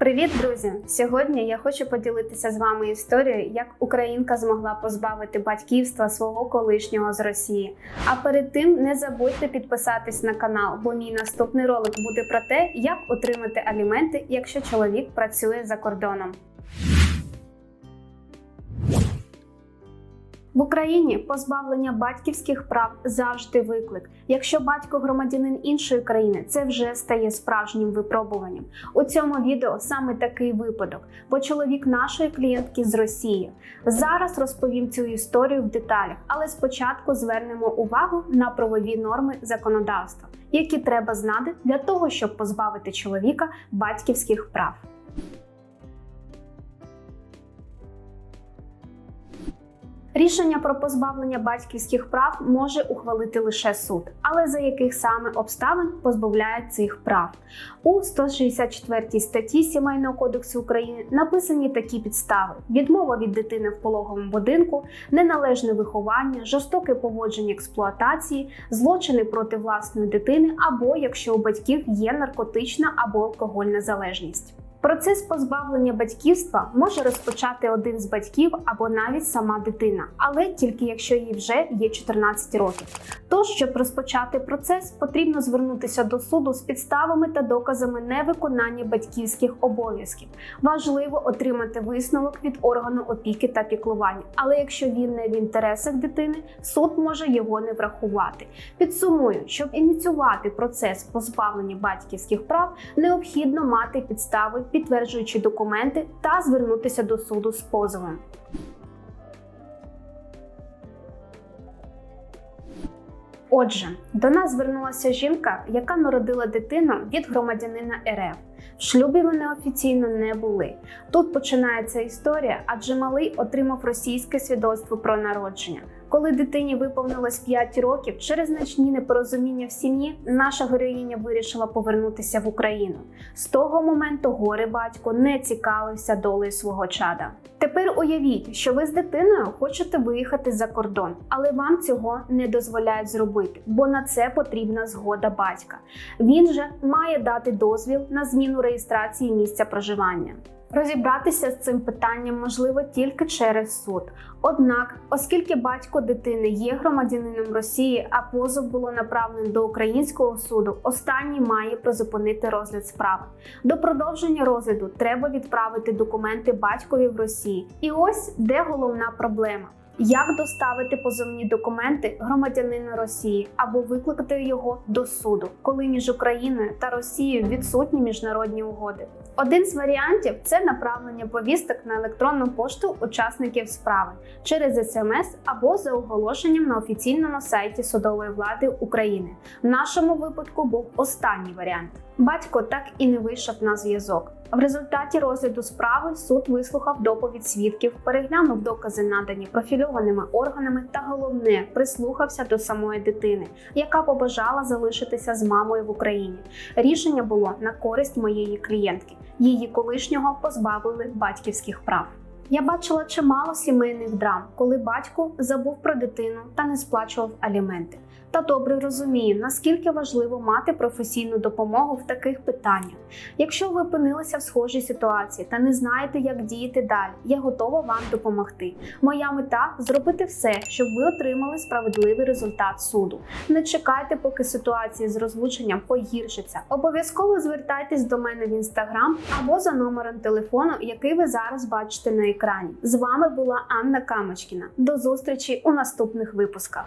Привіт, друзі! Сьогодні я хочу поділитися з вами історією, як українка змогла позбавити батьківства свого колишнього з Росії. А перед тим не забудьте підписатись на канал, бо мій наступний ролик буде про те, як отримати аліменти, якщо чоловік працює за кордоном. В Україні позбавлення батьківських прав завжди виклик. Якщо батько громадянин іншої країни, це вже стає справжнім випробуванням. У цьому відео саме такий випадок, бо чоловік нашої клієнтки з Росії. Зараз розповім цю історію в деталях, але спочатку звернемо увагу на правові норми законодавства, які треба знати для того, щоб позбавити чоловіка батьківських прав. Рішення про позбавлення батьківських прав може ухвалити лише суд, але за яких саме обставин позбавляють цих прав. У 164 статті Сімейного кодексу України написані такі підстави: відмова від дитини в пологовому будинку, неналежне виховання, жорстоке поводження експлуатації, злочини проти власної дитини, або якщо у батьків є наркотична або алкогольна залежність. Процес позбавлення батьківства може розпочати один з батьків або навіть сама дитина, але тільки якщо їй вже є 14 років. Тож, щоб розпочати процес, потрібно звернутися до суду з підставами та доказами невиконання батьківських обов'язків. Важливо отримати висновок від органу опіки та піклування, але якщо він не в інтересах дитини, суд може його не врахувати. Підсумую, щоб ініціювати процес позбавлення батьківських прав, необхідно мати підстави підтверджуючи документи та звернутися до суду з позовом. Отже, до нас звернулася жінка, яка народила дитину від громадянина РФ. В шлюбі вони офіційно не були. Тут починається історія, адже малий отримав російське свідоцтво про народження. Коли дитині виповнилось 5 років, через значні непорозуміння в сім'ї наша героїня вирішила повернутися в Україну. З того моменту горе батько не цікавився долею свого чада. Тепер уявіть, що ви з дитиною хочете виїхати за кордон, але вам цього не дозволяють зробити, бо на це потрібна згода батька. Він же має дати дозвіл на зміну реєстрації місця проживання. Розібратися з цим питанням можливо тільки через суд. Однак, оскільки батько дитини є громадянином Росії, а позов було направлено до українського суду, останній має призупинити розгляд справи. До продовження розгляду треба відправити документи батькові в Росії. І ось де головна проблема. Як доставити позовні документи громадянина Росії або викликати його до суду, коли між Україною та Росією відсутні міжнародні угоди? Один з варіантів це направлення повісток на електронну пошту учасників справи через смс або за оголошенням на офіційному сайті судової влади України. В нашому випадку був останній варіант. Батько так і не вийшов на зв'язок. В результаті розгляду справи суд вислухав доповідь свідків, переглянув докази, надані профільованими органами, та головне прислухався до самої дитини, яка побажала залишитися з мамою в Україні. Рішення було на користь моєї клієнтки. Її колишнього позбавили батьківських прав. Я бачила чимало сімейних драм, коли батько забув про дитину та не сплачував аліменти. Та добре розумію, наскільки важливо мати професійну допомогу в таких питаннях. Якщо ви опинилися в схожій ситуації та не знаєте, як діяти далі, я готова вам допомогти. Моя мета зробити все, щоб ви отримали справедливий результат суду. Не чекайте, поки ситуація з розлученням погіршиться. Обов'язково звертайтесь до мене в інстаграм або за номером телефону, який ви зараз бачите на екрані. З вами була Анна Камочкіна. До зустрічі у наступних випусках.